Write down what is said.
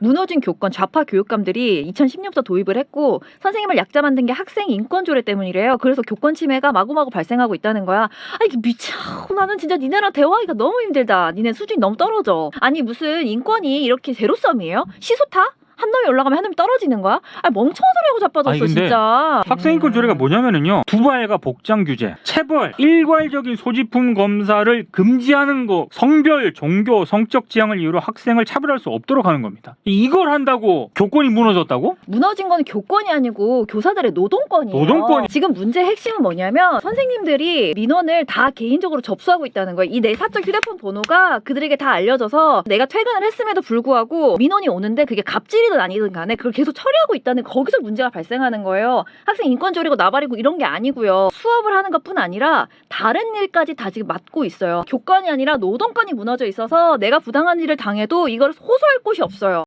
무너진 교권 좌파 교육감들이 2010년부터 도입을 했고 선생님을 약자 만든 게 학생 인권 조례 때문이래요. 그래서 교권 침해가 마구마구 발생하고 있다는 거야. 아 이게 미쳐. 나는 진짜 니네랑 대화하기가 너무 힘들다. 니네 수준이 너무 떨어져. 아니 무슨 인권이 이렇게 제로섬이에요? 시소타? 한 놈이 올라가면 한 놈이 떨어지는 거야? 아 멍청한 소리하고 자빠졌어 아니, 근데 진짜. 학생인권 조례가 뭐냐면은요 두발과 복장 규제, 체벌, 일괄적인 소지품 검사를 금지하는 거, 성별, 종교, 성적 지향을 이유로 학생을 차별할 수 없도록 하는 겁니다. 이걸 한다고 교권이 무너졌다고? 무너진 건 교권이 아니고 교사들의 노동권이에요. 노동권이- 지금 문제 핵심은 뭐냐면 선생님들이 민원을 다 개인적으로 접수하고 있다는 거예요. 이 내 사적 휴대폰 번호가 그들에게 다 알려져서 내가 퇴근을 했음에도 불구하고 민원이 오는데 그게 갑질 이든 아니든 간에 그걸 계속 처리하고 있다는 거기서 문제가 발생하는 거예요. 학생 인권 조리고 나발이고 이런 게 아니고요. 수업을 하는 것뿐 아니라 다른 일까지 다 지금 맡고 있어요. 교권이 아니라 노동권이 무너져 있어서 내가 부당한 일을 당해도 이걸 호소할 곳이 없어요.